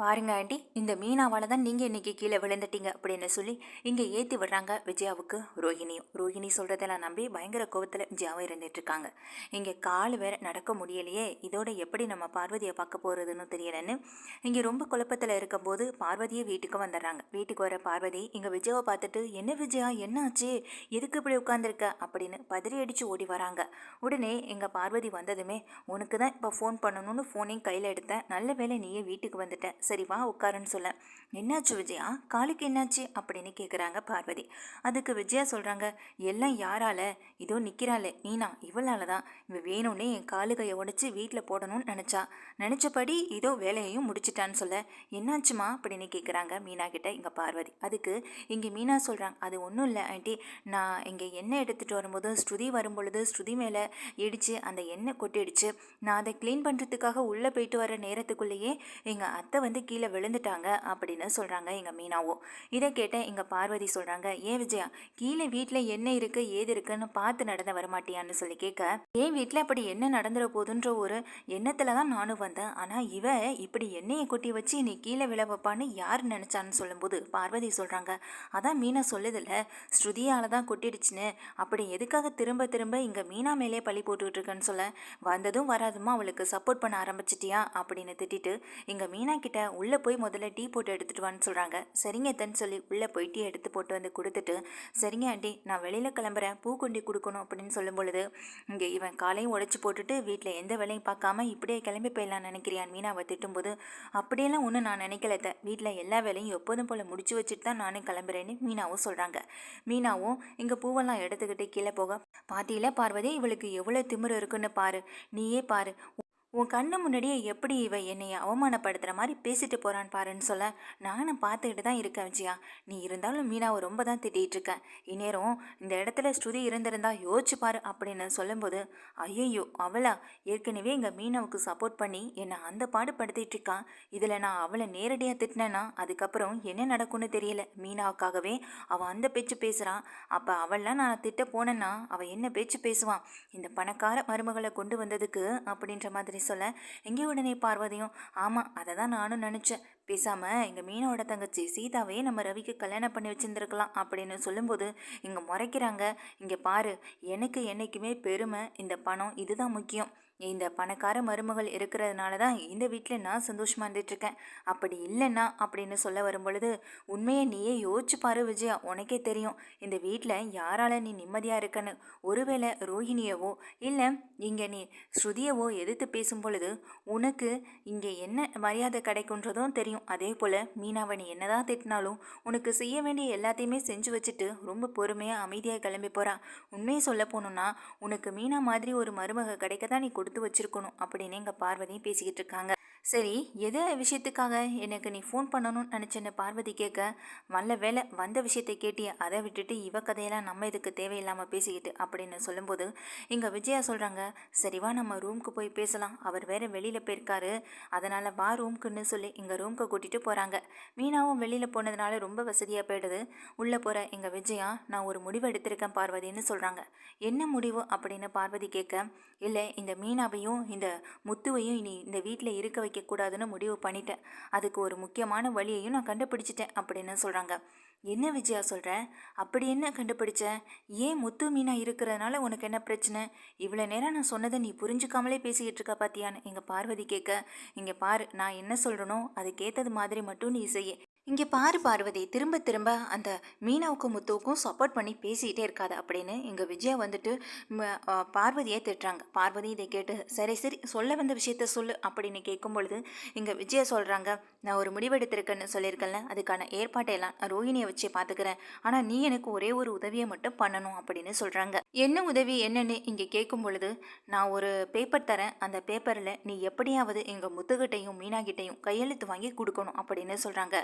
பாருங்க ஆண்டி இந்த மீனாவால் தான் நீங்கள் இன்றைக்கி கீழே விழுந்துட்டீங்க அப்படின்னு சொல்லி இங்கே ஏற்றி விடுறாங்க விஜயாவுக்கு ரோஹிணியும். ரோஹிணி சொல்கிறதெல்லாம் நம்பி பயங்கர கோபத்தில் விஜயாவும் இருந்துட்டுருக்காங்க இங்கே கால் வேற நடக்க முடியலையே இதோட எப்படி நம்ம பார்வதியை பார்க்க போகிறதுன்னு தெரியலன்னு இங்கே ரொம்ப குழப்பத்தில் இருக்கும்போது பார்வதியே வீட்டுக்கு வந்துடுறாங்க. வீட்டுக்கு வர பார்வதி இங்கே விஜயாவை பார்த்துட்டு என்ன விஜயா என்ன ஆச்சு எதுக்கு இப்படி உட்காந்துருக்க அப்படின்னு பதறி அடித்து ஓடி வராங்க. உடனே எங்கள் பார்வதி வந்ததுமே உனக்கு தான் இப்போ ஃபோன் பண்ணணும்னு ஃபோனையும் கையில் எடுத்தேன். நல்ல வேளை நீயே வீட்டுக்கு வந்துட்டேன் சரி வா உட்காருன்னு சொல்ல. என்னாச்சு விஜயா? காலுக்கு என்னாச்சு? அப்படின்னு கேட்குறாங்க பார்வதி. அதுக்கு விஜயா சொல்கிறாங்க எல்லாம் யாரால? இதோ நிற்கிறாளே மீனா இவளால தான். இவ வேணும்னே என் காலு கையை உடச்சி வீட்டில் போடணும்னு நினச்சா. நினச்சபடி இதோ வேலையையும் முடிச்சிட்டான்னு சொல்ல. என்னாச்சுமா? அப்படின்னு கேட்குறாங்க மீனா கிட்ட இங்கே பார்வதி. அதுக்கு இங்கே மீனா சொல்கிறாங்க அது ஒன்றும் இல்லை ஆண்டி. நான் இங்கே எண்ணெய் எடுத்துகிட்டு வரும்போது ஸ்ருதி வரும்பொழுது ஸ்ருதி மேலே இடித்து அந்த எண்ணெய் கொட்டிடுச்சு. நான் அதை க்ளீன் பண்ணுறதுக்காக உள்ளே போயிட்டு வர நேரத்துக்குள்ளேயே எங்கள் அத்தை வந்து கீழே விழுந்துட்டாங்க அப்படின்னு சொல்கிறாங்க எங்கள் மீனாவும். இதை கேட்ட எங்கள் பார்வதி சொல்கிறாங்க ஏன் விஜயா கீழே வீட்டில் என்ன இருக்குது ஏது இருக்குன்னு பார்த்து நடந்து வரமாட்டியான்னு சொல்லி கேட்க ஏன் வீட்டில் அப்படி என்ன நடந்துட போகுதுன்ற ஒரு எண்ணத்தில் தான் நானும் வந்தேன். ஆனால் இவ இப்படி எண்ணெயை கொட்டி வச்சு நீ கீழே விழ வைப்பான்னு யார் நினச்சான்னு சொல்லும்போது பார்வதி சொல்கிறாங்க அதான் மீனா சொல்லுதில்ல ஸ்ருதியால் தான் கொட்டிடுச்சுன்னு. அப்படி எதுக்காக திரும்ப திரும்ப இங்கே மீனா மேலே பழி போட்டுக்கிட்டு இருக்கேன்னு சொல்ல வந்ததும் வராதுமா அவளுக்கு சப்போர்ட் பண்ண ஆரம்பிச்சிட்டியா? அப்படின்னு திட்டிட்டு இங்கே மீனா கிட்ட உள்ளே போய் முதல்ல டீ போட்டு எடுத்துகிட்டு வான்னு சொல்கிறாங்க. சரிங்க தன்னு சொல்லி உள்ளே போய் டீ எடுத்து போட்டு வந்து கொடுத்துட்டு சரிங்க ஆண்டி நான் வெளியில் கிளம்புறேன் பூ கொண்டி கொடுக்கணும் அப்படின்னு சொல்லும் பொழுது இங்கே இவன் காலையும் உடச்சி போட்டுட்டு வீட்டில் எந்த வேலையும் பார்க்காம இப்படியே கிளம்பி போயிடலாம் நினைக்கிறியான் மீனாவை திட்டும்போது அப்படியெல்லாம் ஒன்றும் நான் நினைக்கல வீட்டில் எல்லா வேலையும் எப்போதும் போல் முடிச்சு வச்சுட்டு தான் நானும் கிளம்புறேன்னு மீனாவும் சொல்கிறாங்க. மீனாவும் இங்கே பூவெல்லாம் எடுத்துக்கிட்டு கீழே போக பாத்தியில பார்வதி இவளுக்கு எவ்வளோ திமிரு இருக்குன்னு பாரு. நீயே பாரு. உன் கண்ணு முன்னாடியே எப்படி இவ என்னைய அவமானப்படுத்துகிற மாதிரி பேசிட்டு போகிறான்னு பாருன்னு சொல்ல நானும் பார்த்துக்கிட்டு தான் இருக்கேன் விஜயா. நீ இருந்தாலும் மீனாவை ரொம்ப தான் திட்டிகிட்டு இருக்கேன் இந்நேரம் இந்த இடத்துல ஸ்ருதி இருந்திருந்தா யோசிச்சு பாரு அப்படின்னு சொல்லும்போது ஐயையோ அவளா? ஏற்கனவே எங்கள் மீனாவுக்கு சப்போர்ட் பண்ணி என்னை அந்த பாடு படுத்திட்டு இருக்கான் இதில் நான் அவளை நேரடியாக திட்டினேன்னா அதுக்கப்புறம் என்ன நடக்கும்னு தெரியல. மீனாவுக்காகவே அவள் அந்த பேச்சு பேசுகிறான் அப்போ அவள்லாம் நான் திட்ட போனேன்னா அவள் என்ன பேச்சு பேசுவான் இந்த பணக்கார மருமகளை கொண்டு வந்ததுக்கு அப்படின்ற மாதிரி சொல்ல? எங்கே உடனே பார்வதியும்? ஆமாம் அதை தான் நானும் நினச்சேன். பேசாமல் எங்கள் மீனோட தங்கச்சி சீதாவே நம்ம ரவிக்கு கல்யாணம் பண்ணி வச்சுருந்துருக்கலாம் அப்படின்னு சொல்லும்போது இங்கே முறைக்கிறாங்க. இங்கே பாரு எனக்கு என்றைக்குமே பெருமை இந்த பணம் இதுதான் முக்கியம். இந்த பணக்கார மருமகள் இருக்கிறதுனால தான் இந்த வீட்டில் நான் சந்தோஷமாக இருந்துட்டுருக்கேன். அப்படி இல்லைன்னா அப்படின்னு சொல்ல வரும்பொழுது உண்மையை நீயே யோசிச்சு பாரு விஜயா உனக்கே தெரியும். இந்த வீட்டில் யாரால் நீ நிம்மதியாக இருக்கன்னு. ஒருவேளை ரோஹிணியவோ இல்லை இங்கே நீ ஸ்ருதியவோ எதிர்த்து பேசும் பொழுது உனக்கு இங்கே என்ன மரியாதை கிடைக்குன்றதும் தெரியும். அதே போல் மீனாவை நீ என்னதான் திட்டினாலும் உனக்கு செய்ய வேண்டிய எல்லாத்தையுமே செஞ்சு வச்சுட்டு ரொம்ப பொறுமையாக அமைதியாக கிளம்பி போகிறான் உண்மையை சொல்ல போகணுன்னா உனக்கு மீனா மாதிரி ஒரு மருமக கிடைக்க தான் நீ கொடு கொடுத்து வச்சிருக்கணும் அப்படின்னு எங்கள் பார்வதியும் பேசிக்கிட்டு இருக்காங்க. சரி எது விஷயத்துக்காக எனக்கு நீ ஃபோன் பண்ணணும்னு நினச்சேன்னு பார்வதி கேட்க வல்ல வேலை வந்த விஷயத்தை கேட்டிய? அதை விட்டுட்டு இவ கதையெல்லாம் நம்ம இதுக்கு தேவையில்லாமல் பேசிக்கிட்டு அப்படின்னு சொல்லும்போது இங்கே விஜயா சொல்கிறாங்க சரிவா நம்ம ரூமுக்கு போய் பேசலாம். அவர் வேற வெளியில் போயிருக்காரு. அதனால் வா ரூம்க்குன்னு சொல்லி இங்கே ரூம்க்கு கூட்டிகிட்டு போகிறாங்க மீனாவும் வெளியில் போனதுனால ரொம்ப வசதியாக போயிடுது. உள்ளே போகிற எங்கள் விஜயா நான் ஒரு முடிவு எடுத்திருக்கேன் பார்வதின்னு சொல்கிறாங்க என்ன முடிவு? அப்படின்னு பார்வதி கேட்க இல்லை இந்த மீனாவையும் இந்த முத்துவையும் இனி இந்த வீட்டில் இருக்க வைக்கக்கூடாதுன்னு முடிவு பண்ணிட்டேன். அதுக்கு ஒரு முக்கியமான வழியையும் நான் கண்டுபிடிச்சிட்டேன் அப்படின்னு சொல்கிறாங்க என்ன விஜயா சொல்கிற அப்படி என்ன கண்டுபிடிச்ச? ஏன் முத்து மீனா இருக்கிறதுனால உனக்கு என்ன பிரச்சனை? இவ்வளோ நேரம் நான் சொன்னதை நீ புரிஞ்சுக்காமலே பேசிக்கிட்டு இருக்கா பாத்தியான்னு எங்கள் பார்வதி கேட்க இங்கே பாரு நான் என்ன சொல்கிறனோ அதுக்கேற்றது மாதிரி மட்டும் நீ செய்ய. இங்கே பாரு பார்வதி திரும்ப திரும்ப அந்த மீனாவுக்கும் முத்துவுக்கும் சப்போர்ட் பண்ணி பேசிக்கிட்டே இருக்காது அப்படின்னு இங்கே விஜயா வந்துட்டு பார்வதியை திட்டுறாங்க. பார்வதி இதை கேட்டு சரி சரி சொல்ல வந்த விஷயத்த சொல்லு அப்படின்னு கேட்கும் பொழுது இங்கே விஜயா சொல்கிறாங்க நான் ஒரு முடிவெடுத்திருக்கேன்னு சொல்லியிருக்கேன்ல அதுக்கான ஏற்பாட்டையெல்லாம் நான் ரோஹிணியை வச்சு பார்த்துக்கிறேன். ஆனால் நீ எனக்கு ஒரே ஒரு உதவியை மட்டும் பண்ணணும் அப்படின்னு சொல்கிறாங்க என்ன உதவி என்னன்னு இங்கே கேட்கும் பொழுது நான் ஒரு பேப்பர் தரேன். அந்த பேப்பரில் நீ எப்படியாவது எங்கள் முத்துக்கிட்டையும் மீனாகிட்டையும் கையெழுத்து வாங்கி கொடுக்கணும் அப்படின்னு சொல்கிறாங்க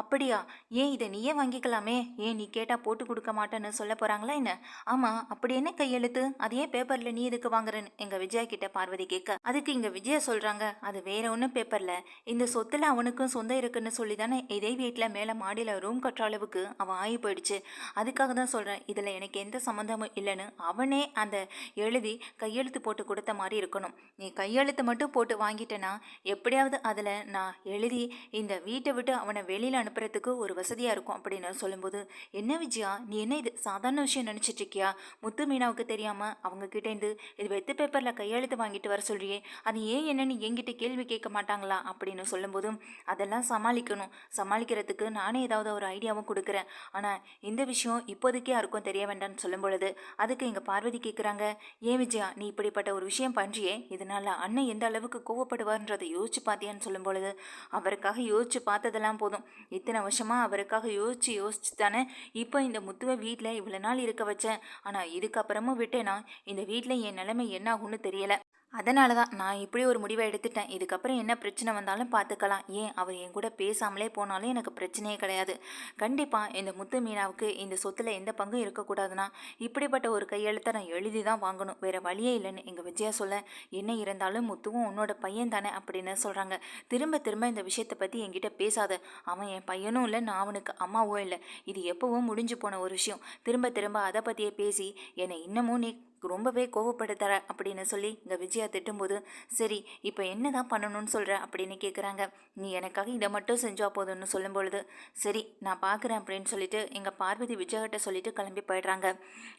அப்படியா? ஏன் இதை நீயே வாங்கிக்கலாமே? ஏன் நீ கேட்டால் போட்டு கொடுக்க மாட்டேன்னு சொல்ல போகிறாங்களா என்ன? ஆமாம் அப்படி என்ன கையெழுத்து? அது ஏன் பேப்பரில் நீ எதுக்கு வாங்குறேன்னு? எங்கள் விஜயா கிட்ட பார்வதி கேட்க அதுக்கு இங்கே விஜயா சொல்கிறாங்க அது வேற ஒன்றும் பேப்பரில் இந்த சொத்தில் அவனுக்கும் சொந்தம் இருக்குன்னு சொல்லி தானே இதே வீட்டில் மேலே மாடியில் ரூம் கட்டுற அளவுக்கு அவன் ஆகி போயிடுச்சு. அதுக்காக தான் சொல்கிறேன் இதில் எனக்கு எந்த சம்மந்தமும் இல்லைன்னு. அவனே அந்த எழுதி கையெழுத்து போட்டு கொடுத்த மாதிரி இருக்கணும். நீ கையெழுத்து மட்டும் போட்டு வாங்கிட்டேன்னா எப்படியாவது அதில் நான் எழுதி இந்த வீட்டை விட்டு அவனை வெளியில் அனுப்புறதுக்கு ஒரு வசதியாக இருக்கும் அப்படின்னு சொல்லும்போது என்ன விஜயா நீ என்ன இது சாதாரண விஷயம் நினச்சிட்டு இருக்கியா? முத்து மீனாவுக்கு தெரியாமல் அவங்க கிட்டேருந்து இது வெத்து பேப்பரில் கையெழுத்து வாங்கிட்டு வர சொல்றியே அது ஏன் என்னன்னு என்கிட்ட கேள்வி கேட்க மாட்டாங்களா? அப்படின்னு சொல்லும்போதும் அதெல்லாம் சமாளிக்கணும். சமாளிக்கிறதுக்கு நானே ஏதாவது ஒரு ஐடியாவும் கொடுக்குறேன். ஆனால் இந்த விஷயம் இப்போதைக்கே யாருக்கும் தெரிய வேண்டாம்னு சொல்லும் பொழுது அதுக்கு எங்கள் பார்வதி கேட்குறாங்க ஏன் விஜயா நீ இப்படிப்பட்ட ஒரு விஷயம் பண்ணுறியே இதனால் அண்ணன் எந்த அளவுக்கு கோவப்படுவார்ன்றதை யோசிச்சு பார்த்தியான்னு சொல்லும் பொழுது அவருக்காக யோசிச்சு பார்த்ததெல்லாம் போதும். இத்தனை வருஷமாக அவருக்காக யோசித்து யோசிச்சு தானே இப்போ இந்த முத்துவை வீட்டில் இவ்வளோ நாள் இருக்க வச்சேன். ஆனால் இதுக்கப்புறமும் விட்டேனா? இந்த வீட்டில் என் நிலைமை என்ன ஆகும்னு தெரியலை. அதனால தான் நான் இப்படி ஒரு முடிவை எடுத்துட்டேன். இதுக்கப்புறம் என்ன பிரச்சனை வந்தாலும் பார்த்துக்கலாம். ஏன்? அவர் என் கூட பேசாமலே போனாலும் எனக்கு பிரச்சனையே கிடையாது. கண்டிப்பாக இந்த முத்து மீனாவுக்கு இந்த சொத்தில் எந்த பங்கும் இருக்கக்கூடாதுன்னா இப்படிப்பட்ட ஒரு கையெழுத்தை நான் எழுதி தான் வாங்கணும். வேறு வழியே இல்லைன்னு எங்கள் விஜயா சொல்ல என்ன இருந்தாலும் முத்துவும் உன்னோட பையன் தானே அப்படின்னு சொல்கிறாங்க திரும்ப திரும்ப இந்த விஷயத்தை பற்றி என்கிட்ட பேசாத. அவன் என் பையனும் இல்லை நான் அவனுக்கு அம்மாவும் இல்லை. இது எப்போவும் முடிஞ்சு போன ஒரு விஷயம். திரும்ப திரும்ப அதை பற்றியே பேசி என்னை இன்னமும் நீ ரொம்பவே கோவப்படுத்துற அப்படின்னு சொல்லி இங்கே விஜயா திட்டும்போது சரி இப்போ என்ன தான் பண்ணணும்னு சொல்கிற அப்படின்னு கேட்குறாங்க நீ எனக்காக இதை மட்டும் செஞ்சா போதும்னு சொல்லும் பொழுது சரி நான் பார்க்குறேன் அப்படின்னு சொல்லிட்டு எங்கள் பார்வதி விஜயகிட்ட சொல்லிட்டு கிளம்பி போயிடுறாங்க.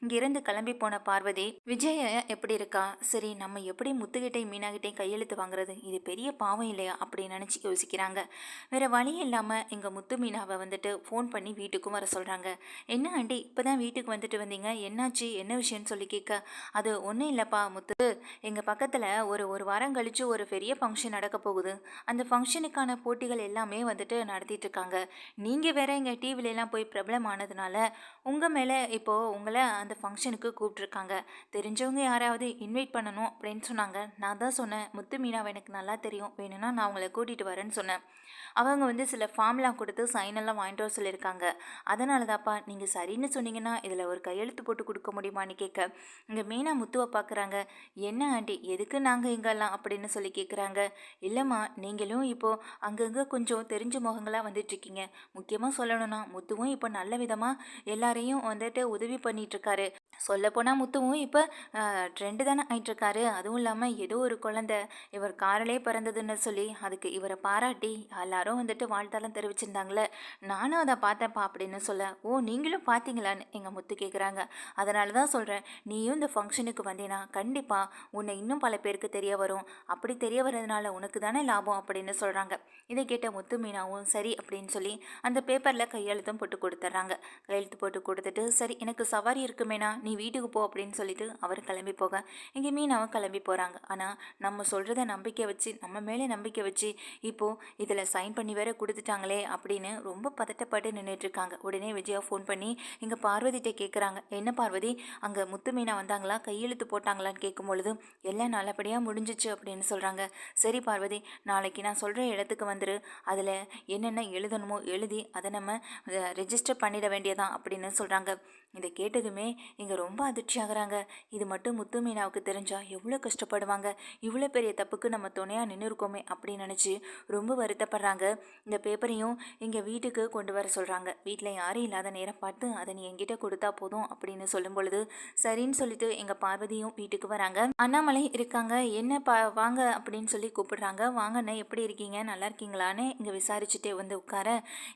இங்கிருந்து கிளம்பி போன பார்வதி விஜய எப்படி இருக்கா? சரி நம்ம எப்படி முத்துக்கிட்டையும் மீனாகிட்டையும் கையெழுத்து வாங்குறது? இது பெரிய பாவம் இல்லையா? அப்படின்னு நினச்சி யோசிக்கிறாங்க. வேற வழி இல்லாமல் எங்கள் முத்து மீனாவை வந்துட்டு ஃபோன் பண்ணி வீட்டுக்கும் வர சொல்கிறாங்க என்ன ஆண்டி இப்போ தான் வீட்டுக்கு வந்துட்டு வந்தீங்க? என்னாச்சு? என்ன விஷயம்னு சொல்லி கேட்க அது ஒன்றும் இல்லைப்பா முத்து. எங்கள் பக்கத்தில் ஒரு ஒரு வாரம் கழித்து ஒரு பெரிய ஃபங்க்ஷன் நடக்க போகுது. அந்த ஃபங்க்ஷனுக்கான போட்டிகள் எல்லாமே வந்துட்டு நடத்திட்டு இருக்காங்க. நீங்கள் வேற எங்கள் டிவிலெலாம் போய் பிரபலம் ஆனதுனால உங்கள் மேலே இப்போது உங்களை அந்த ஃபங்க்ஷனுக்கு கூப்பிட்ருக்காங்க தெரிஞ்சவங்க யாராவது இன்வைட் பண்ணணும் அப்படின்னு சொன்னாங்க. நான் தான் சொன்னேன் முத்து மீனாவை எனக்கு நல்லா தெரியும். வேணும்னா நான் அவங்கள கூட்டிகிட்டு வரேன்னு சொன்னேன். அவங்க வந்து சில ஃபார்ம்லாம் கொடுத்து சைன் எல்லாம் வாங்கிட்டு வர சொல்லியிருக்காங்க. அதனால தான்ப்பா நீங்கள் சரின்னு சொன்னீங்கன்னா இதில் ஒரு கையெழுத்து போட்டு கொடுக்க முடியுமான்னு கேட்க இங்கே மீனா முத்துவை பார்க்குறாங்க என்ன ஆண்டி எதுக்கு நாங்கள் இங்கெல்லாம்? அப்படின்னு சொல்லி கேட்குறாங்க இல்லைம்மா நீங்களும் இப்போது அங்கங்கே கொஞ்சம் தெரிஞ்ச முகங்களாக வந்துட்டுருக்கீங்க. முக்கியமாக சொல்லணும்னா முத்துவும் இப்போ நல்ல விதமாக எல்லாரையும் வந்துட்டு உதவி பண்ணிகிட்ருக்காரு சொல்லப்போனால் முத்துவும் இப்போ ட்ரெண்டு தானே ஆயிட்டுருக்காரு. அதுவும் இல்லாமல் ஏதோ ஒரு குழந்த இவர் காரிலே பிறந்ததுன்னு சொல்லி அதுக்கு இவரை பாராட்டி எல்லாரும் வந்துட்டு வாழ்த்தாலாம் தெரிவிச்சிருந்தாங்களே. நானும் அதை பார்த்தேன்ப்பா அப்படின்னு சொல்ல ஓ நீங்களும் பார்த்தீங்களான்னு எங்கள் முத்து கேட்குறாங்க அதனால தான் சொல்கிறேன் நீயும் இந்த ஃபங்க்ஷனுக்கு வந்தீங்கன்னா கண்டிப்பாக உன்னை இன்னும் பல பேருக்கு தெரிய வரும். அப்படி தெரிய வர்றதுனால உனக்கு தானே லாபம் அப்படின்னு சொல்கிறாங்க இதை கேட்ட முத்து மீனாவும் சரி அப்படின்னு சொல்லி அந்த பேப்பரில் கையெழுத்தும் போட்டு கொடுத்துட்றாங்க. கையெழுத்து போட்டு கொடுத்துட்டு சரி எனக்கு சவாரி இருக்குமேனா? நீ நீ வீட்டுக்கு போ அப்படின்னு சொல்லிட்டு அவர் கிளம்பி போக இங்கே மீனாவும் கிளம்பி போகிறாங்க ஆனால் நம்ம சொல்கிறத நம்பிக்கை வச்சு நம்ம மேலே நம்பிக்கை வச்சு இப்போது இதில் சைன் பண்ணி வேற கொடுத்துட்டாங்களே அப்படின்னு ரொம்ப பதட்டப்பட்டு நின்றுட்டுருக்காங்க உடனே விஜயா ஃபோன் பண்ணி இங்கே பார்வதிகிட்ட கேட்குறாங்க என்ன பார்வதி? அங்கே முத்து மீனா வந்தாங்களா? கையெழுத்து போட்டாங்களான்னு கேட்கும் பொழுது எல்லாம் நல்லபடியாக முடிஞ்சிச்சு அப்படின்னு சொல்கிறாங்க சரி பார்வதி நாளைக்கு நான் சொல்கிற இடத்துக்கு வந்துரு. அதில் என்னென்ன எழுதணுமோ எழுதி அதை நம்ம ரெஜிஸ்டர் பண்ணிட வேண்டியதான் அப்படின்னு சொல்கிறாங்க இதை கேட்டதுமே இங்கே ரொம்ப அதிர்ச்சி ஆகுறாங்க இது மட்டும் முத்து மீனாவுக்கு தெரிஞ்சால் எவ்வளோ கஷ்டப்படுவாங்க? இவ்வளோ பெரிய தப்புக்கு நம்ம துணையாக நின்று இருக்கோமே அப்படின்னு நினச்சி ரொம்ப வருத்தப்படுறாங்க. இந்த பேப்பரையும் இங்கே வீட்டுக்கு கொண்டு வர சொல்கிறாங்க வீட்டில் யாரும் இல்லாத நேரம் பார்த்து அதை நீ எங்கிட்ட கொடுத்தா போதும் அப்படின்னு சொல்லும் பொழுது சரின்னு சொல்லிட்டு எங்கள் பார்வதியும் வீட்டுக்கு வராங்க. அண்ணாமலை இருக்காங்க. என்ன பா வாங்க அப்படின்னு சொல்லி கூப்பிடுறாங்க. வாங்கண்ணே எப்படி இருக்கீங்க? நல்லா இருக்கீங்களான்னு இங்கே விசாரிச்சுட்டே வந்து உட்கார.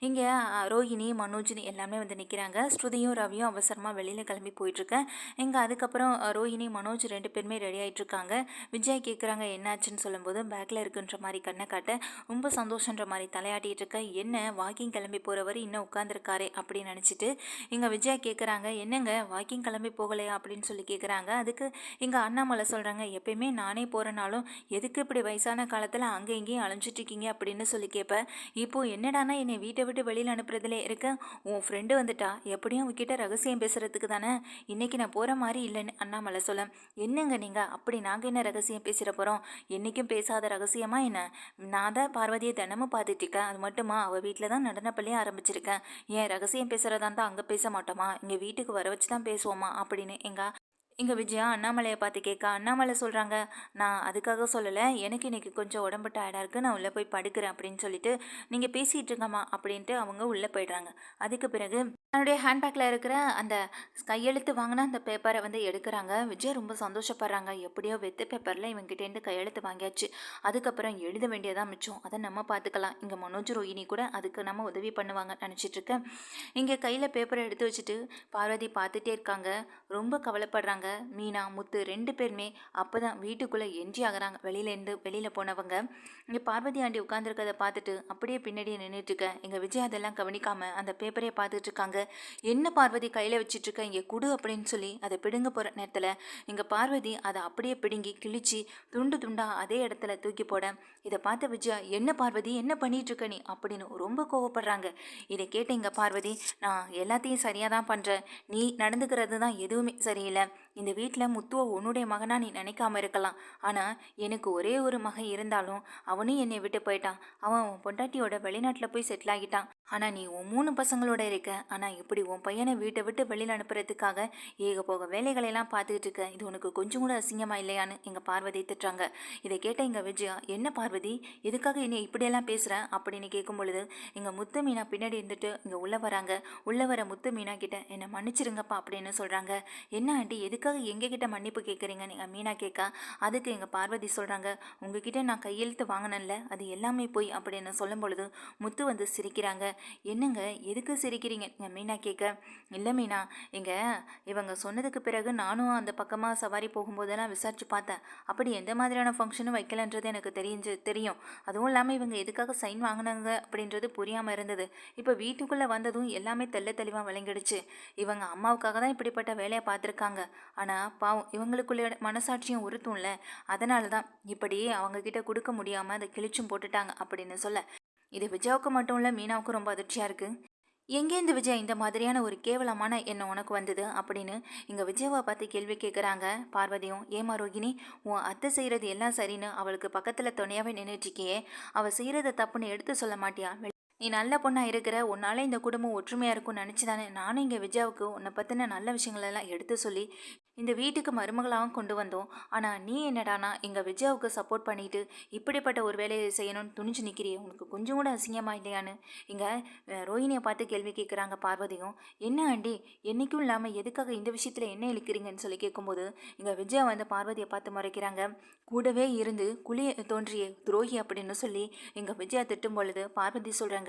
இங்கே ரோஹிணி மனோஜினி எல்லாமே வந்து நிற்கிறாங்க ஸ்ருதியும் ரவியும் அவசரமாக வெளியில் கிளம்பி போயிட்டுருக்கேன். இங்கே அதுக்கப்புறம் ரோஹிணி மனோஜ் ரெண்டு பேருமே ரெடி ஆகிட்டுருக்காங்க விஜய் கேட்குறாங்க என்னாச்சுன்னு சொல்லும்போது பேக்கில் இருக்குன்ற மாதிரி கண்ணை காட்ட. ரொம்ப சந்தோஷன்ற மாதிரி தலையாட்டிகிட்டு இருக்க. என்ன வாக்கிங் கிளம்பி போகிறவர் இன்னும் உட்காந்துருக்காரே அப்படின்னு நினச்சிட்டு இங்கே விஜய் கேட்குறாங்க என்னங்க வாக்கிங் கிளம்பி போகலையா? அப்படின்னு சொல்லி கேட்குறாங்க அதுக்கு இங்கே அண்ணாமலை சொல்கிறாங்க எப்பயுமே நானே போகிறனாலும் எதுக்கு இப்படி வயசான காலத்தில் அங்கே இங்கேயும் அழிஞ்சிட்டு இருக்கீங்க? அப்படின்னு சொல்லி கேட்பேன் இப்போது என்னடானா என்னை வீட்டை விட்டு வெளியில் அனுப்புறதுல இருக்க. உன் ஃப்ரெண்டு வந்துட்டா எப்படியும் அவகிட்ட ரகசியம் ரகசியம் பேசுகிறதுக்கு தானே? இன்றைக்கி நான் போகிற மாதிரி இல்லைன்னு அண்ணாமலை சொல்ல. என்னங்க நீங்கள் அப்படி நாங்கள் என்ன ரகசியம் பேசுகிற போகிறோம் என்றைக்கும் பேசாத ரகசியமாக என்ன? நான் தான் பார்வதியை தினமும் பார்த்துட்ருக்கேன் அது மட்டுமா? அவள் வீட்டில் தான் நடனப்பள்ளியே ஆரம்பிச்சிருக்கேன். ஏன் ரகசியம் பேசுகிறதா இருந்தால் அங்கே பேச மாட்டோமா? இங்கே வீட்டுக்கு வர வச்சு தான் பேசுவோமா? அப்படின்னு எங்கள் இங்கே விஜயா அண்ணாமலையை பார்த்து கேட்க அண்ணாமலை சொல்கிறாங்க நான் அதுக்காக சொல்லலை. எனக்கு இன்றைக்கி கொஞ்சம் உடம்பு டயர்டாக இருக்குது நான் உள்ளே போய் படுக்கிறேன். அப்படின்னு சொல்லிட்டு நீங்கள் பேசிகிட்டு இருக்கம்மா அப்படின்ட்டு அவங்க உள்ளே போயிடுறாங்க. அதுக்கு பிறகு தன்னுடைய ஹேண்ட்பேக்கில் இருக்கிற அந்த கையெழுத்து வாங்கின அந்த பேப்பரை வந்து எடுக்கிறாங்க. விஜய் ரொம்ப சந்தோஷப்படுறாங்க. எப்படியோ வெத்து பேப்பரில் இவங்ககிட்டேருந்து கையெழுத்து வாங்கியாச்சு. அதுக்கப்புறம் எழுத வேண்டியதாக மிச்சம். அதை நம்ம பார்த்துக்கலாம். இங்கே மனோஜ் ரோஹினி கூட அதுக்கு நம்ம உதவி பண்ணுவாங்க நினச்சிட்டு இருக்கேன். இங்கே கையில் பேப்பரை எடுத்து வச்சுட்டு பார்வதி பார்த்துட்டே இருக்காங்க. ரொம்ப கவலைப்படுறாங்க. மீனா முத்து ரெண்டு பேருமே அப்போ தான் வீட்டுக்குள்ளே என்ட்ரி ஆகுறாங்க வெளியிலேருந்து வெளியில் போனவங்க இங்கே பார்வதி ஆண்டி உட்காந்துருக்கதை பார்த்துட்டு அப்படியே பின்னாடியே நின்றுட்டுருக்கேன் எங்கள் விஜய் அதெல்லாம் கவனிக்காமல் அந்த பேப்பரே பார்த்துட்டு இருக்காங்க. என்ன பார்வதி கையில் வச்சுட்ருக்க இங்கே குடு அப்படின்னு சொல்லி அதை பிடுங்க போகிற நேரத்தில் இங்கே பார்வதி அதை அப்படியே பிடுங்கி கிழிச்சு துண்டு துண்டாக அதே இடத்துல தூக்கி போட இதை பார்த்த விஜயா என்ன பார்வதி என்ன பண்ணிகிட்ருக்க நீ? அப்படின்னு ரொம்ப கோவப்படுறாங்க. இதை கேட்ட இங்கே பார்வதி நான் எல்லாத்தையும் சரியாக தான் பண்ணுறேன் நீ நடந்துக்கிறது தான் எதுவுமே சரியில்லை. இந்த வீட்டில் முத்துவ உன்னுடைய மகனாக நீ நினைக்காம இருக்கலாம். ஆனால் எனக்கு ஒரே ஒரு மகன் இருந்தாலும் அவனும் என்னை விட்டு போயிட்டான். அவன் பொண்டாட்டியோட வெளிநாட்டில் போய் செட்டில் ஆகிட்டான். ஆனால் நீ உன் மூணு பசங்களோட இருக்க. ஆனால் இப்படி உன் பையனை வீட்டை விட்டு வெளியில் அனுப்புறதுக்காக ஏக போக வேலைகளெல்லாம் பார்த்துக்கிட்டு இருக்க. இது உனக்கு கொஞ்சம் கூட அசிங்கமாக இல்லையான்னு எங்கள் பார்வதி திட்டுறாங்க. இதை கேட்ட எங்கள் விஜயா என்ன பார்வதி? எதுக்காக என்னை இப்படியெல்லாம் பேசுகிறேன் அப்படின்னு கேட்கும் பொழுது எங்கள் முத்து மீனா பின்னாடி இருந்துட்டு இங்கே உள்ளே வராங்க. உள்ளே வர முத்து மீனா கிட்ட என்னை மன்னிச்சிருங்கப்பா அப்படின்னு சொல்கிறாங்க என்ன ஆண்டி எதுக்காக எங்ககிட்ட மன்னிப்பு கேட்குறீங்க நீங்கள் மீனா கேட்க அதுக்கு எங்கள் பார்வதி சொல்கிறாங்க உங்ககிட்ட நான் கையெழுத்து வாங்கினேன்ல அது எல்லாமே போய் அப்படின்னு சொல்லும் பொழுது முத்து வந்து சிரிக்கிறாங்க. என்னங்க எதுக்கு சிரிக்கிறீங்க? எங்கள் மீனா கேட்க இல்லை மீனா இங்கே இவங்க சொன்னதுக்கு பிறகு நானும் அந்த பக்கமாக சவாரி போகும்போதெல்லாம் விசாரிச்சு பார்த்தேன். அப்படி எந்த மாதிரியான ஃபங்க்ஷனும் வைக்கலன்றது எனக்கு தெரிஞ்சு தெரியும். அதுவும் இல்லாமல் இவங்க எதுக்காக சைன் வாங்கினாங்க அப்படின்றது புரியாமல் இருந்தது. இப்போ வீட்டுக்குள்ளே வந்ததும் எல்லாமே தெல்ல தெளிவாக விளங்கிடுச்சு. இவங்க அம்மாவுக்காக தான் இப்படிப்பட்ட வேலையை பார்த்துருக்காங்க. ஆனால் பாவம் இவங்களுக்குள்ள மனசாட்சியும் உறுத்தும்ல. அதனால தான் இப்படி அவங்க கிட்ட கொடுக்க முடியாமல் அதை கிழிச்சும் போட்டுட்டாங்க அப்படின்னு சொல்ல. இது விஜயாவுக்கு மட்டும் இல்லை மீனாவுக்கும் ரொம்ப அதிர்ச்சியாக இருக்குது எங்கேருந்து விஜய்? இந்த மாதிரியான ஒரு கேவலமான எண்ணம் உனக்கு வந்தது? அப்படின்னு இங்கே விஜயாவை பார்த்து கேள்வி கேட்குறாங்க பார்வதியும் ஏமா ரோகிணி உன் அத்தை செய்கிறது எல்லாம் சரின்னு அவளுக்கு பக்கத்தில் துணையாகவே நின்றுட்டுருக்கியே அவள் செய்கிறத தப்புன்னு எடுத்து சொல்ல மாட்டியா? நீ நல்ல பொண்ணாக இருக்கிற உன்னால் இந்த குடும்பம் ஒற்றுமையாக இருக்கும்னு நினச்சி தானே நானும் இங்கே விஜயாவுக்கு உன்னை பற்றின நல்ல விஷயங்களெல்லாம் எடுத்து சொல்லி இந்த வீட்டுக்கு மருமகளாகவும் கொண்டு வந்தோம். ஆனால் நீ என்னடானா எங்கள் விஜயாவுக்கு சப்போர்ட் பண்ணிட்டு இப்படிப்பட்ட ஒரு வேலையை செய்யணும்னு துணிஞ்சு நிற்கிறியே உனக்கு கொஞ்சம் கூட அசிங்கமாக இல்லையான்னு? இங்கே ரோஹினியை பார்த்து கேள்வி கேட்குறாங்க பார்வதியும். என்ன ஆண்டி? என்றைக்கும் இல்லாமல் எதுக்காக இந்த விஷயத்தில் என்ன இழுக்கிறீங்கன்னு சொல்லி கேட்கும்போது இங்கே விஜயா வந்து பார்வதியை பார்த்து முறைக்கிறாங்க. கூடவே இருந்து குழிய தோன்றிய துரோகி அப்படின்னு சொல்லி எங்கள் விஜயா திட்டும் பொழுது பார்வதி சொல்கிறாங்க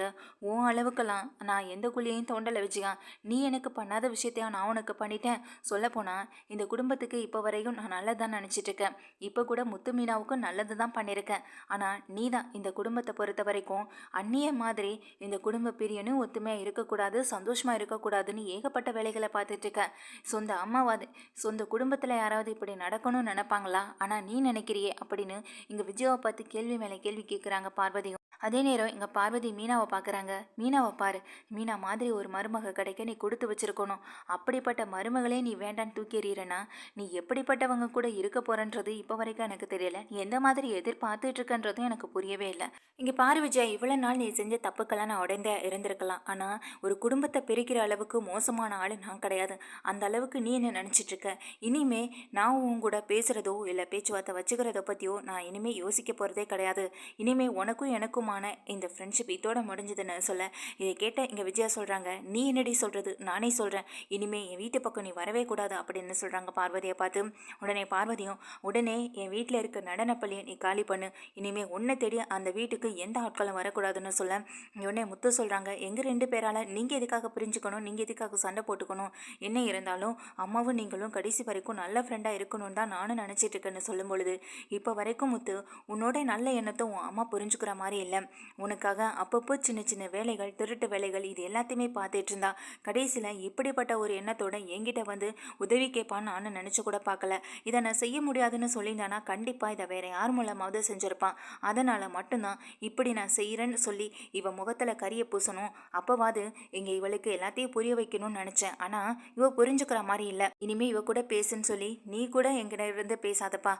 உன் அளவுக்கெல்லாம் நான் எந்த குழியையும் தோண்டலை விஜயா. நீ எனக்கு பண்ணாத விஷயத்தையும் நான் உனக்கு பண்ணிட்டேன். சொல்லப்போனால் இந்த குடும்பத்துக்கு இப்போ வரையும் நான் நல்லதான் நினச்சிட்ருக்கேன். இப்போ கூட முத்து மீனாவுக்கும் நல்லது தான் பண்ணியிருக்கேன். ஆனால் நீ தான் இந்த குடும்பத்தை பொறுத்த வரைக்கும் அந்நிய மாதிரி இந்த குடும்ப பிரியனும் ஒத்துமையாக இருக்கக்கூடாது சந்தோஷமாக இருக்கக்கூடாதுன்னு ஏகப்பட்ட வேலைகளை பார்த்துட்ருக்க. சொந்த அம்மாவாது சொந்த குடும்பத்தில் யாராவது இப்படி நடக்கணும்னு நினைப்பாங்களா? ஆனால் நீ நினைக்கிறியே? அப்படின்னு இங்கே விஜயாவை பார்த்து கேள்வி மேலே கேள்வி கேட்குறாங்க பார்வதியும். அதே நேரம் இங்கே பார்வதி மீனாவை பார்க்குறாங்க மீனாவை பாரு மீனா மாதிரி ஒரு மருமக கிடைக்க நீ கொடுத்து வச்சிருக்கணும். அப்படிப்பட்ட மருமகளே நீ வேண்டான்னு தூக்கி எறிகிறனா நீ எப்படிப்பட்டவங்க கூட இருக்க போகிறன்றது இப்போ வரைக்கும் எனக்கு தெரியல. நீ எந்த மாதிரி எதிர்பார்த்துட்டு இருக்கன்றதும் எனக்கு புரியவே இல்லை. இங்கே பாரு விஜய் இவ்வளோ நாள் நீ செஞ்ச தப்புக்கெல்லாம் நான் உடைந்தே இருந்திருக்கலாம். ஆனால் ஒரு குடும்பத்தை பிரிக்கிற அளவுக்கு மோசமான ஆள் நான் கிடையாது. அந்த அளவுக்கு நீ என்ன நினச்சிட்ருக்க இனிமே நான் உன் கூட பேசுகிறதோ இல்லை பேச்சுவார்த்தை வச்சுக்கிறத பற்றியோ நான் இனிமேல் யோசிக்க போகிறதே கிடையாது. இனிமேல் உனக்கும் எனக்கும் எனக்குமான இந்த ஃப்ரெண்ட்ஷிப் இதோட முடிஞ்சதுன்னு சொல்ல இதை கேட்ட இங்கே விஜயா சொல்கிறாங்க நீ என்னடி சொல்கிறது நானே சொல்கிறேன் இனிமேல் என் வீட்டு பக்கம் நீ வரவே கூடாது அப்படின்னு சொல்கிறாங்க பார்வதியை பார்த்து. உடனே பார்வதியும் உடனே என் வீட்டில் இருக்க நடனப்பள்ளியை நீ காலி பண்ணு. இனிமேல் உன்னை தேடி அந்த வீட்டுக்கு எந்த ஆட்களும் வரக்கூடாதுன்னு சொல்ல. உடனே முத்து சொல்கிறாங்க எங்கள் ரெண்டு பேரால் நீங்கள் எதுக்காக பிரிஞ்சுக்கணும்? நீங்கள் எதுக்காக சண்டை போட்டுக்கணும்? என்ன இருந்தாலும் அம்மாவும் நீங்களும் கடைசி வரைக்கும் நல்ல ஃப்ரெண்டாக இருக்கணும்னு தான் நானும் நினச்சிட்டு இருக்கேன்னு சொல்லும் பொழுது இப்போ வரைக்கும் முத்து உன்னோட நல்ல எண்ணத்தை உன் அம்மா புரிஞ்சுக்கிற மாதிரி இல்லை. இல்லை உனக்காக அப்பப்போ சின்ன சின்ன வேலைகள் திருட்டு வேலைகள் இது எல்லாத்தையுமே பார்த்துட்டு இருந்தா. கடைசியில் இப்படிப்பட்ட ஒரு எண்ணத்தோட என்கிட்ட வந்து உதவி கேட்பான்னு நான் நினச்சி கூட பார்க்கல. இதை நான் செய்ய முடியாதுன்னு சொல்லியிருந்தானா கண்டிப்பாக இதை வேற யார் மூலமாவது செஞ்சுருப்பான். அதனால் மட்டும்தான் இப்படி நான் செய்கிறேன்னு சொல்லி இவ முகத்தில் கறியை பூசணும். அப்போவாது இங்கே இவளுக்கு எல்லாத்தையும் புரிய வைக்கணும்னு நினச்சேன். ஆனால் இவ புரிஞ்சுக்கிற மாதிரி இல்லை. இனிமேல் இவ கூட பேசுன்னு சொல்லி நீ கூட எங்கிட்ட இருந்து பேசாதப்பா.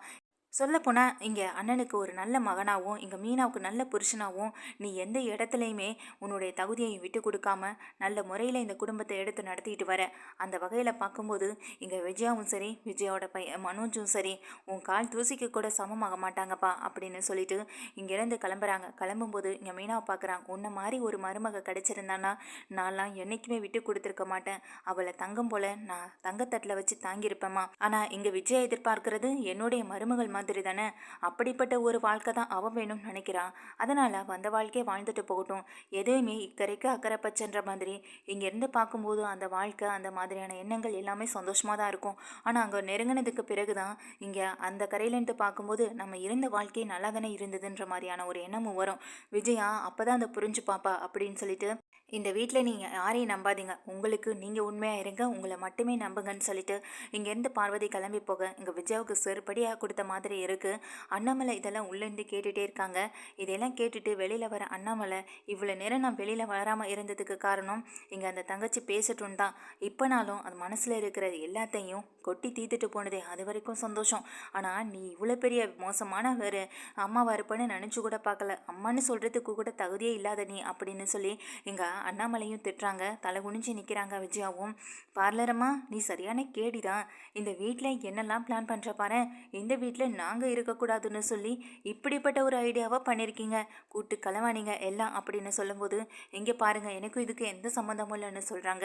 சொல்லப்போனால் இங்கே அண்ணனுக்கு ஒரு நல்ல மகனாகவும் இங்கே மீனாவுக்கு நல்ல புருஷனாகவும் நீ எந்த இடத்துலையுமே உன்னுடைய தகுதியையும் விட்டு கொடுக்காம நல்ல முறையில் இந்த குடும்பத்தை எடுத்து நடத்திட்டு வர. அந்த வகையில் பார்க்கும்போது இங்கே விஜயாவும் சரி விஜயாவோட பையன் மனோஜும் சரி உன் கால் தூசிக்கு கூட சமமாக மாட்டாங்கப்பா அப்படின்னு சொல்லிட்டு இங்கேருந்து கிளம்புறாங்க. கிளம்பும்போது இங்கே மீனாவை பார்க்குறாங்க உன்ன மாதிரி ஒரு மருமக கிடச்சிருந்தான்னா நான்லாம் என்றைக்குமே விட்டு கொடுத்துருக்க மாட்டேன். அவளை தங்கம் போல் நான் தங்கத்தட்டில் வச்சு தாங்கியிருப்பேம்மா. ஆனால் இங்கே விஜயா எதிர்பார்க்கறது என்னுடைய மருமகள் மாதிரி தானே? அப்படிப்பட்ட ஒரு வாழ்க்கை தான் அவன் வேணும்னு நினைக்கிறான் அதனால் வந்த வாழ்க்கையை வாழ்ந்துட்டு போகட்டும். எதையுமே இக்கரைக்கு அக்கறை பச்சைன்ற மாதிரி. இங்கேருந்து பார்க்கும்போது அந்த வாழ்க்கை அந்த மாதிரியான எண்ணங்கள் எல்லாமே சந்தோஷமாக தான் இருக்கும். ஆனால் அங்கே நெருங்கினதுக்கு பிறகு தான் இங்கே அந்த கரையிலேருந்து பார்க்கும்போது நம்ம இருந்த வாழ்க்கை நல்லா தானே இருந்ததுன்ற மாதிரியான ஒரு எண்ணமும் வரும். விஜயா அப்போ தான் அதை புரிஞ்சு பாப்பா அப்படின்னு சொல்லிட்டு இந்த வீட்டில் நீங்கள் யாரையும் நம்பாதீங்க. உங்களுக்கு நீங்கள் உண்மையாக இருங்க. உங்களை மட்டுமே நம்புங்கன்னு சொல்லிட்டு இங்கேருந்து பார்வதி கிளம்பி போக இங்கே விஜயாவுக்கு செருப்படியாக கொடுத்த மாதிரி இருக்குது அண்ணாமலை இதெல்லாம் உள்ளேருந்து கேட்டுகிட்டே இருக்காங்க. இதெல்லாம் கேட்டுட்டு வெளியில் வர அண்ணாமலை இவ்வளோ நேரம் நான் வெளியில் வராமல் இருந்ததுக்கு காரணம் இங்கே அந்த தங்கச்சி பேசட்டும் தான். இப்போனாலும் அது மனசில் இருக்கிறது எல்லாத்தையும் கொட்டி தீத்துட்டு போனதே அது வரைக்கும் சந்தோஷம். ஆனால் நீ இவ்வளோ பெரிய மோசமான வேறு அம்மா இருப்பேன்னு நினச்சி கூட பார்க்கல. அம்மான்னு சொல்கிறதுக்கு கூட தகுதியே இல்லாத நீ அப்படின்னு சொல்லி இங்கே அண்ணாமலையும் திட்டுறாங்க. தலை குனிஞ்சு நிற்கிறாங்க விஜயாவும். பார்லரம்மா நீ சரியான கேடி தான் இந்த வீட்டில் என்னெல்லாம் பிளான் பண்ணுற பாரு இந்த வீட்டில் நாங்கள் இருக்கக்கூடாதுன்னு சொல்லி இப்படிப்பட்ட ஒரு ஐடியாவாக பண்ணியிருக்கீங்க கூட்டு கலவானீங்க எல்லாம் அப்படின்னு சொல்லும்போது இங்கே பாருங்கள் எனக்கும் இதுக்கு எந்த சம்மந்தமும் இல்லைன்னு சொல்கிறாங்க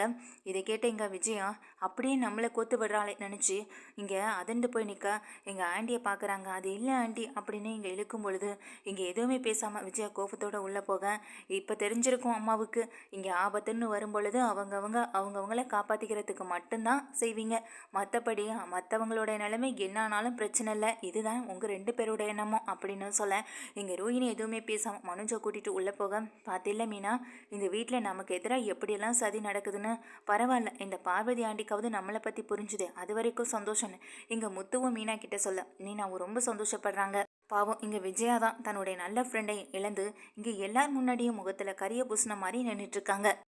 இதை கேட்ட இங்கே விஜயா அப்படியே நம்மளை கோத்து விடுறாளே நினச்சி இங்கே அதண்டு போய் நிற்க எங்கள் ஆண்டியை பார்க்குறாங்க அது இல்லை ஆண்டி அப்படின்னு இங்கே இழுக்கும் பொழுது இங்கே எதுவுமே பேசாமல் விஜயா கோபத்தோடு உள்ளே போக இப்போ தெரிஞ்சிருக்கும் அம்மாவுக்கு. இங்கே ஆபத்துன்னு வரும் பொழுது அவங்கவங்க அவங்கவுங்கள காப்பாற்றிக்கிறதுக்கு மட்டும்தான் செய்வீங்க. மற்றபடி மற்றவங்களோட நிலைமை என்னானாலும் பிரச்சனை இல்லை. இதுதான் உங்கள் ரெண்டு பேருடைய எண்ணமோ அப்படின்னு சொல்ல. இங்கே ரோஹிணி எதுவுமே பேசாமல் மனுஜை கூட்டிகிட்டு உள்ளே போக. பார்த்தில்ல மீனா இந்த வீட்டில் நமக்கு எதிராக எப்படியெல்லாம் சதி நடக்குதுன்னு? பரவாயில்ல இந்த பார்வதி ஆண்டிக்காவது நம்மளை பற்றி புரிஞ்சுது. அது வரைக்கும் சந்தோஷம்னு. இங்கே முத்துவும் மீனா கிட்ட சொல்ல மீனாவும் ரொம்ப சந்தோஷப்படுறாங்க. பாவம் இங்கே விஜயா தான் தன்னுடைய நல்ல ஃப்ரெண்டை இழந்து இங்கே எல்லார் முன்னாடியும் முகத்தில் கரிய பூசின மாதிரி நின்றுட்டுருக்காங்க